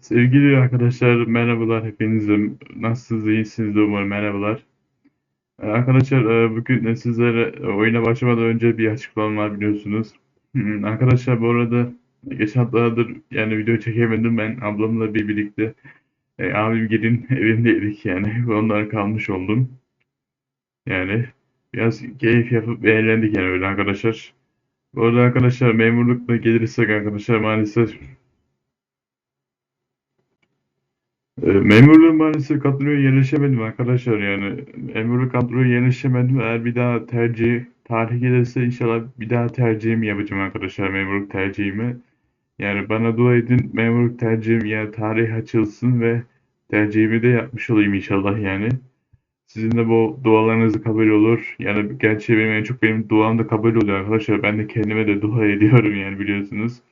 Sevgili arkadaşlar merhabalar hepinize. Nasılsınız? iyisiniz de umarım merhabalar. Ee, Arkadaşlar e, bugün sizlere oyuna başlamadan önce bir açıklamam var biliyorsunuz. Arkadaşlar bu arada geçen haftalardır yani video çekemedim ben ablamla bir birlikte e, abim gelin evindeydik yani ondan kalmış oldum. Yani biraz keyif yapıp eğlendik yani öyle arkadaşlar. Bu arada arkadaşlar memurlukla gelirsek arkadaşlar maalesef E, memurluğun maalesef kadroya yerleşemedim arkadaşlar yani memurluk kadroya yerleşemedim. Eğer bir daha tercih tarih gelirse inşallah bir daha tercihimi yapacağım arkadaşlar memurluk tercihimi. Yani bana dua edin memurluk tercihim yani tarih açılsın ve tercihimi de yapmış olayım inşallah yani. Sizin de bu dualarınız kabul olur. Yani gerçi benim en çok benim duam da kabul oluyor arkadaşlar. Ben de kendime de dua ediyorum yani biliyorsunuz.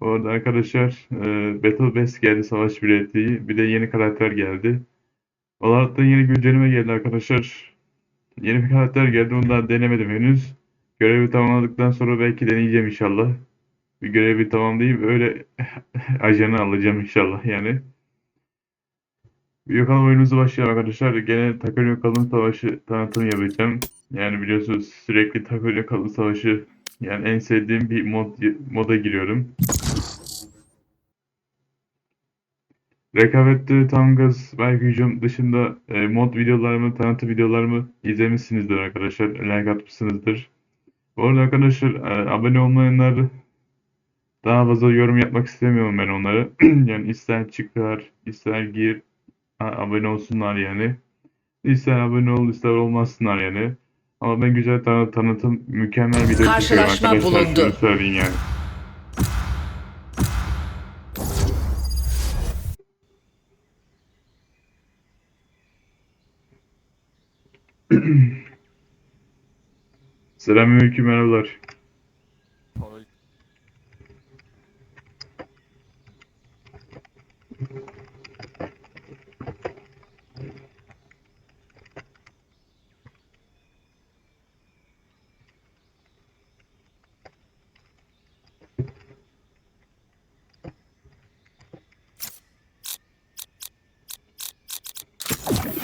Bu arada arkadaşlar e, Battle Pass geldi savaş bileti. Bir de yeni karakter geldi. Valorant'ta yeni güncelleme geldi arkadaşlar. Yeni bir karakter geldi onu daha denemedim henüz. Görevi tamamladıktan sonra belki deneyeceğim inşallah. Bir görevi tamamlayıp öyle ajanı alacağım inşallah yani. Yokan oyunumuza başlayalım arkadaşlar. Gene Takır Kalın Savaşı tanıtım yapacağım. Yani biliyorsunuz sürekli Takır Kalın Savaşı yani en sevdiğim bir mod moda giriyorum. Rekabetli tam gaz belki hücum dışında e, mod videolarımı, tanıtım videolarımı izlemişsinizdir arkadaşlar. Like atmışsınızdır. Bu arada arkadaşlar e, abone olmayanlar daha fazla yorum yapmak istemiyorum ben onları. yani ister çıkar, ister gir, abone olsunlar yani. İster abone ol, ister olmazsınlar yani. Ama ben güzel tanı tanıtım, mükemmel video çekiyorum Karşılaşma arkadaşlar. bulundu. Şunu söyleyeyim yani. Selamünaleyküm merhabalar.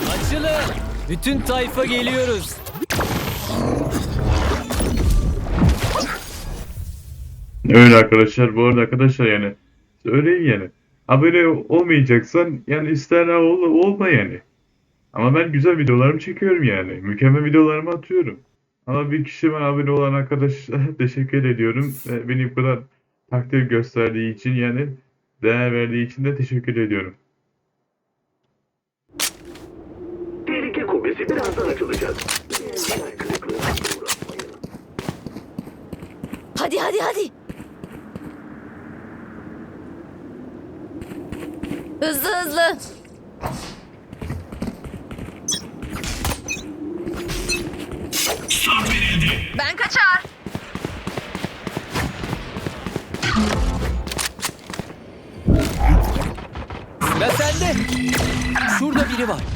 Açılın. Bütün tayfa geliyoruz. Öyle arkadaşlar. Bu arada arkadaşlar yani söyleyeyim yani. Abone olmayacaksan yani ister ol, olma yani. Ama ben güzel videolarımı çekiyorum yani. Mükemmel videolarımı atıyorum. Ama bir kişi bana abone olan arkadaşa teşekkür ediyorum. Beni bu kadar takdir gösterdiği için yani değer verdiği için de teşekkür ediyorum. Kubbesi birazdan açılacak. Hayal kırıklığına uğratmayın. Hadi hadi hadi. Hızlı hızlı. Ben kaçar. Sıra sende. Şurada biri var.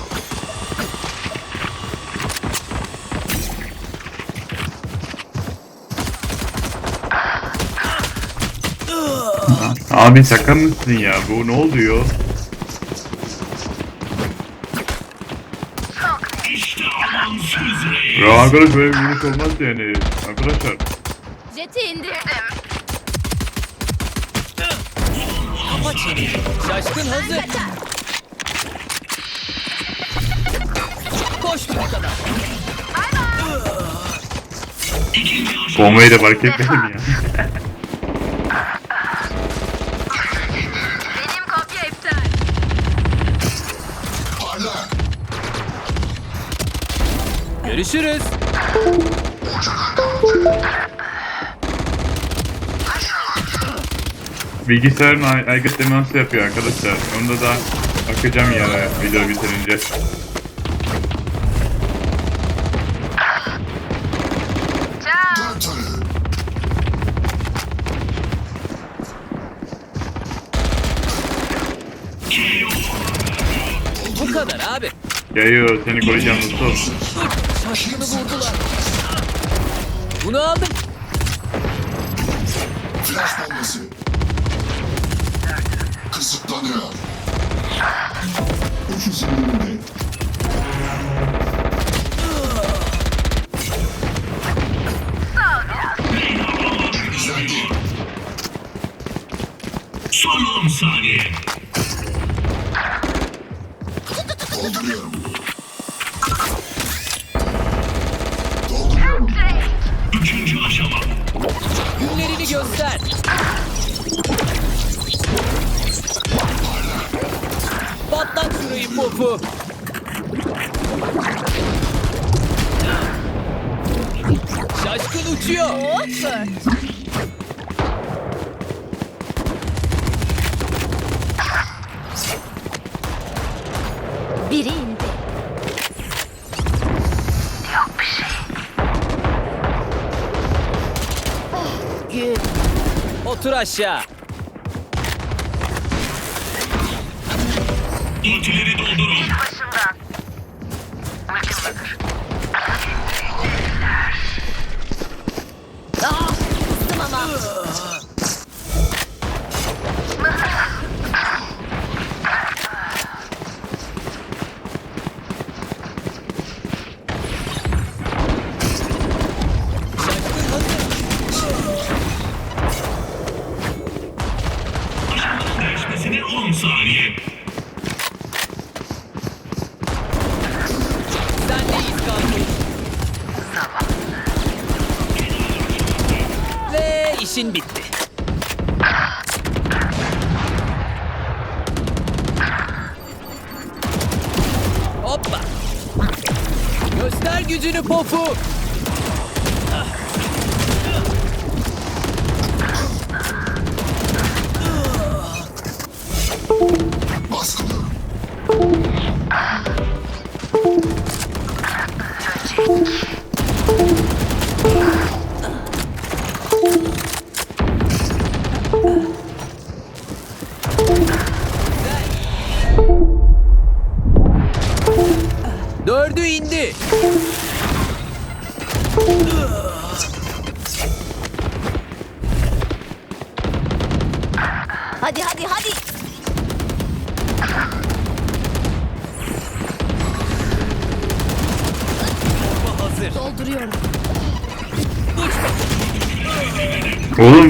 Abi şaka mısın ya? Bu ne oluyor? Ya arkadaş böyle bir vuruş olmaz yani. Arkadaşlar. Jeti indirdim. Kafa çevir. Şaşkın hazır. Koş bu kadar. Bombayı da fark etmedim ya. Görüşürüz. bilgisayarın ay- aygıt demansı yapıyor arkadaşlar. Onda da bakacağım ya video bitirince. Bu kadar abi. Geliyor seni koruyacağım Mustafa. Şaşkını vurdular. Bunu aldım. Flash bombası. Kısıtlanıyor. Öküzün önünde. Son 10 saniye. Dolduruyorum. Popu. Şaşkın uçuyor. Biri indi. Yok bir şey. Gül. Otur aşağı. İltileri doldurun. İşin bitti. Hoppa. Göster gücünü pofu.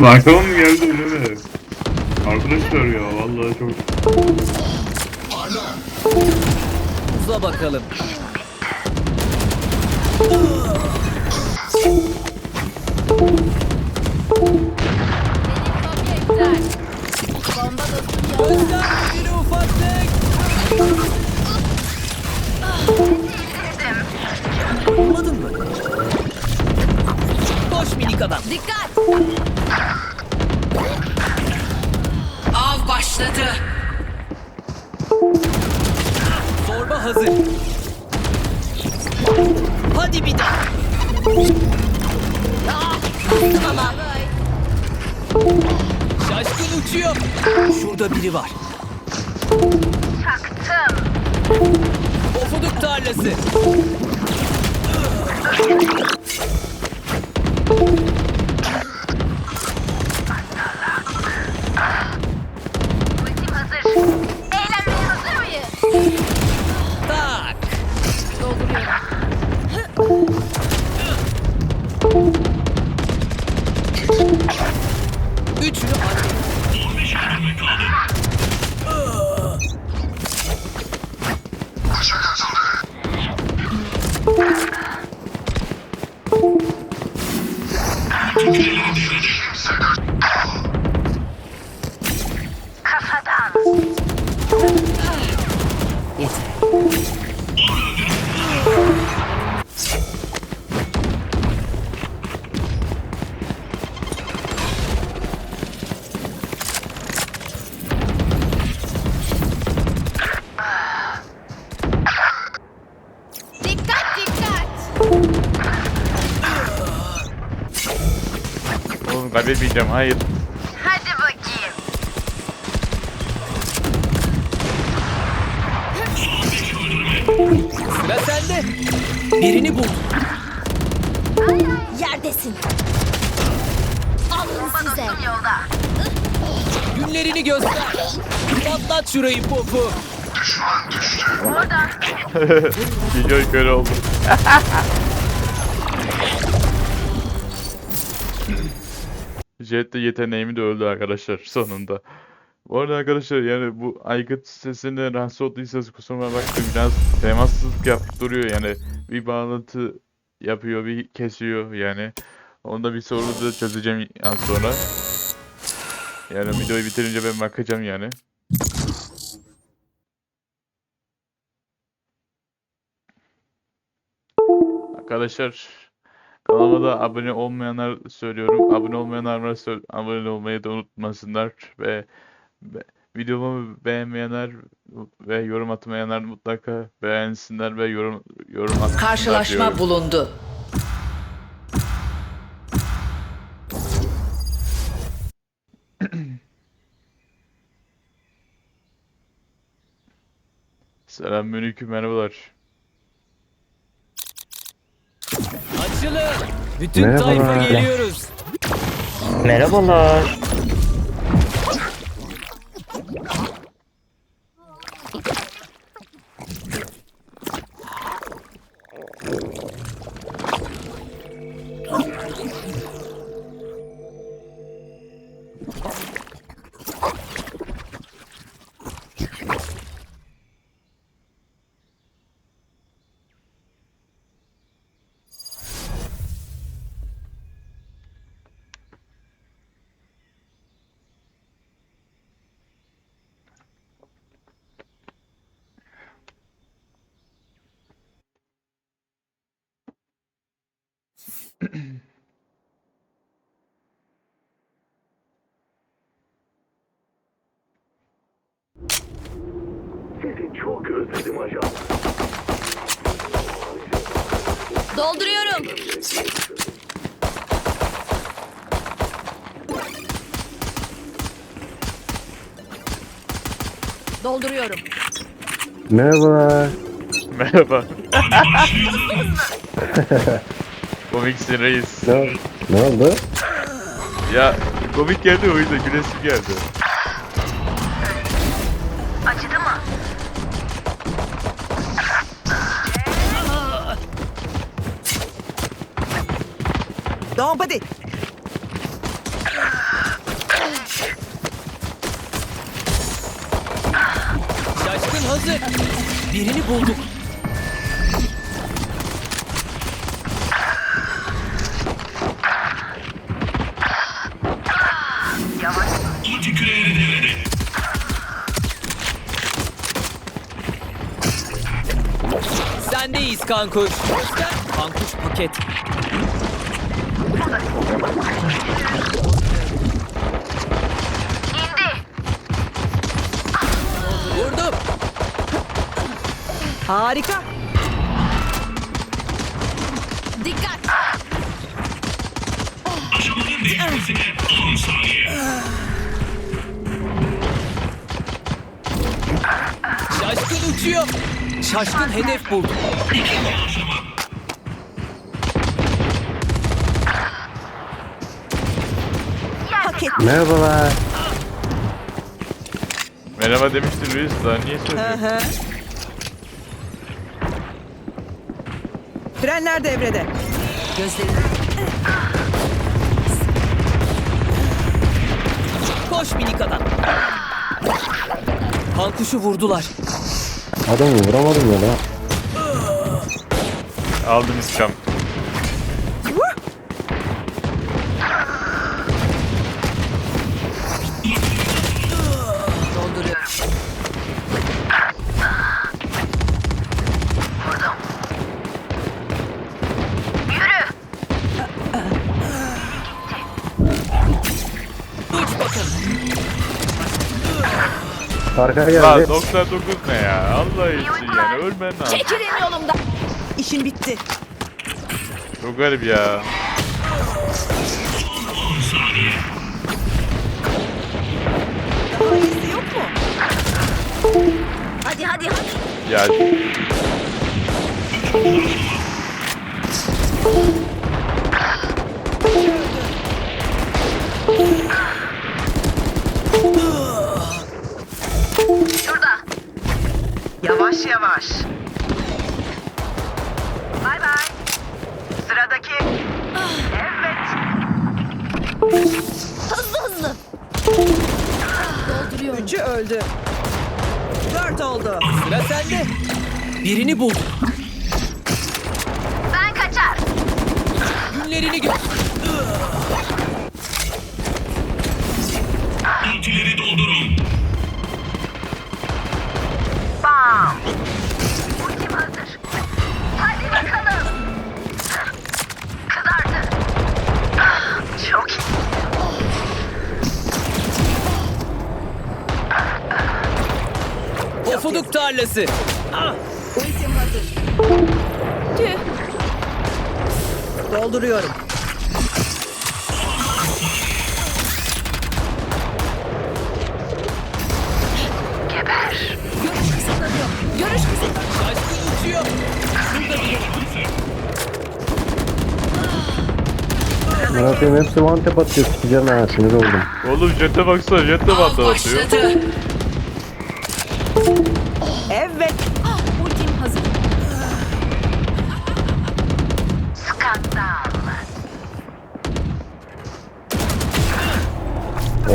Oğlum mı geldi öyle mi? Arkadaşlar ya vallahi çok. Uza bakalım. Gücünü ufaklık. Olmadın mı? Boş minik adam. Dikkat. Av başladı. Zorba hazır. Hadi bir daha. Ah, kızdım ama. Şaşkın uçuyor. Şurada biri var. Çaktım. Ofuduk tarlası. Kaybetmeyeceğim. Hayır. Hadi bakayım. Sıra sende. Birini bul. Yerdesin. Alın size. Günlerini göster. Patlat şurayı popu. Video köre oldu. Jet de yeteneğimi de öldü arkadaşlar sonunda. Bu arada arkadaşlar yani bu aygıt sesinde rahatsız olduysanız kusuruma bakmayın biraz temassızlık yapıp duruyor yani bir bağlantı yapıyor bir kesiyor yani onu da bir soru da çözeceğim az sonra. Yani videoyu bitirince ben bakacağım yani. Arkadaşlar kanalıma da abone olmayanlar söylüyorum. Abone olmayanlar abone olmayı da unutmasınlar ve, ve videomu beğenmeyenler ve yorum atmayanlar mutlaka beğensinler ve yorum yorum atsınlar Karşılaşma diyorum. bulundu. Selamünaleyküm merhabalar. Açılın. Bütün Merhabalar. tayfa geliyoruz. Merhabalar. Dolduruyorum. Dolduruyorum. Merhabalar. Merhaba. Komiksin reis. Ne, ne oldu? Ya komik geldi o yüzden gülesim geldi. Tamam hadi. Şaşkın hazır. Birini bulduk. Ulti küreğini devrede. Sendeyiz kankuş. Göster. Kankuş paket. Vurdum. Harika. Dikkat. Aşamanın değişmesine 10 saniye. Uçuyor. Şaşkın hedef buldu. İkinci aşama. Hak et. Merhabalar. Merhaba demiştin reis daha niye söylüyorsun? Frenler devrede. Gözlerini Koş minik adam. Kankuşu vurdular. Adamı vuramadım ya lan. Aldım iskam. Arkaya geldi. Lan 99 ne ya? Allah için yani ölmen lazım. Çekilin yolumdan. İşin bitti. Çok garip ya. Daha iyisi yok mu? Hadi hadi hadi. Ya. Birini buldum. Ben kaçar. Günlerini gör. Ultileri doldurun. Ultim hazır. Hadi bakalım. Kızardı. Çok iyi. Pofuduk tarlası. Ultim hazır. Tüh. Dolduruyorum. Görüş kısıtlanıyor. Görüş kısıtlanıyor. Şaşkın uçuyor. Murat'ım hepsi one tap atıyor. Sikeceğim ha sinir oldum. oğlum jete baksana jete Av batı atıyor. başladı.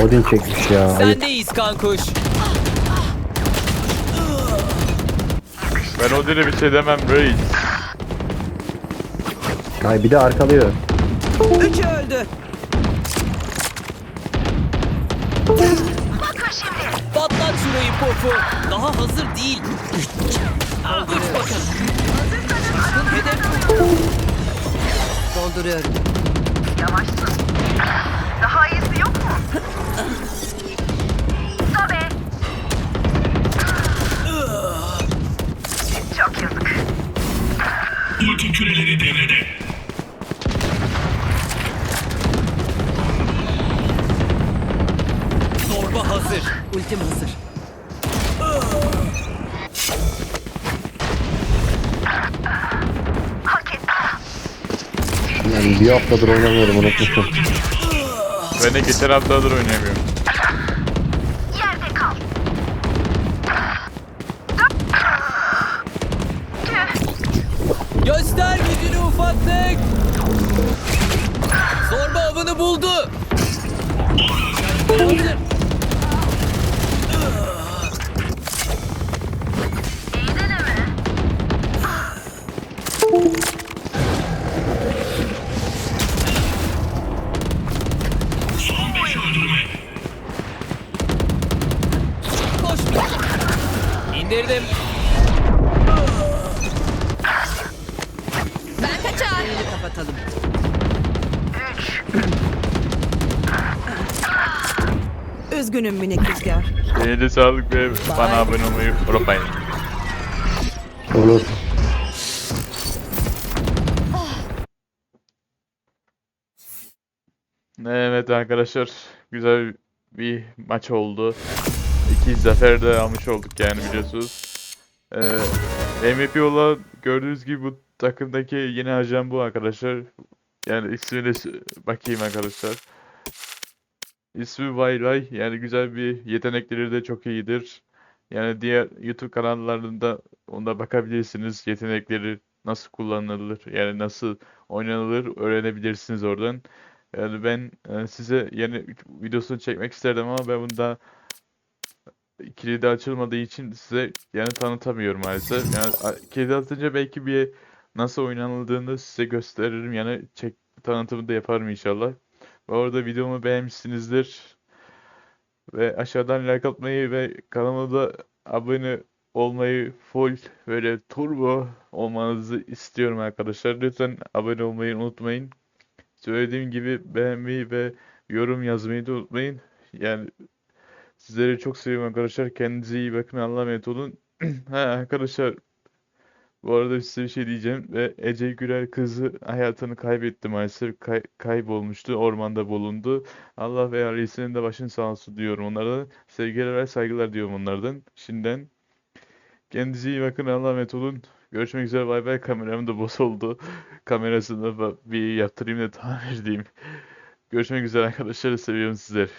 Odin çekmiş ya. Sendeyiz kankuş. Ben o dile bir şey demem reis. Ay bir de arkalıyor. Üçü öldü. Patlat şurayı pofu. Daha hazır değil. Aa, Uç bakalım. Şaşkın hedef Dolduruyorum. Yavaşsın. Daha iyisi yok mu? Tabii. Çok yazık. Ulti küreleri devrede. zorba hazır. Ultim hazır. Yani bir haftadır oynamıyorum unutmuşum. Ben de geçen haftadır oynayamıyorum. Yerde kal. Göster gücünü ufaklık. Zorba avını buldu. Hazır. Kaçar. Kapatalım. Üzgünüm minik rüzgar. Eline sağlık ve bana abone olmayı unutmayın. Olur. Evet arkadaşlar güzel bir maç oldu. İki zafer de almış olduk yani biliyorsunuz. Ee, MVP olan gördüğünüz gibi bu takımdaki yeni ajan bu arkadaşlar. Yani ismine s- bakayım arkadaşlar. İsmi Vaylay yani güzel bir yetenekleri de çok iyidir. Yani diğer YouTube kanallarında onda bakabilirsiniz. Yetenekleri nasıl kullanılır yani nasıl oynanılır öğrenebilirsiniz oradan. Yani ben e, size yeni videosunu çekmek isterdim ama ben bunda kilidi açılmadığı için size yani tanıtamıyorum maalesef. Yani kilidi atınca belki bir nasıl oynanıldığını size gösteririm. Yani çek tanıtımı da yaparım inşallah. Ve orada videomu beğenmişsinizdir. Ve aşağıdan like atmayı ve kanalıma da abone olmayı full böyle turbo olmanızı istiyorum arkadaşlar. Lütfen abone olmayı unutmayın. Söylediğim gibi beğenmeyi ve yorum yazmayı da unutmayın. Yani sizleri çok seviyorum arkadaşlar. Kendinize iyi bakın. Allah'a emanet olun. Ha arkadaşlar bu arada size bir şey diyeceğim ve Ece Gürel kızı hayatını kaybetti maalesef. Kay- kaybolmuştu. Ormanda bulundu. Allah ve ailesinin de başın sağ olsun diyorum onlardan. Sevgiler ve saygılar diyorum onlardan. Şimdiden Kendinize iyi bakın. Allah'a emanet olun. Görüşmek üzere. Bay bay. Kameram da bozuldu. Kamerasını bir yaptırayım da tamir edeyim. Görüşmek üzere arkadaşlar. Seviyorum sizleri.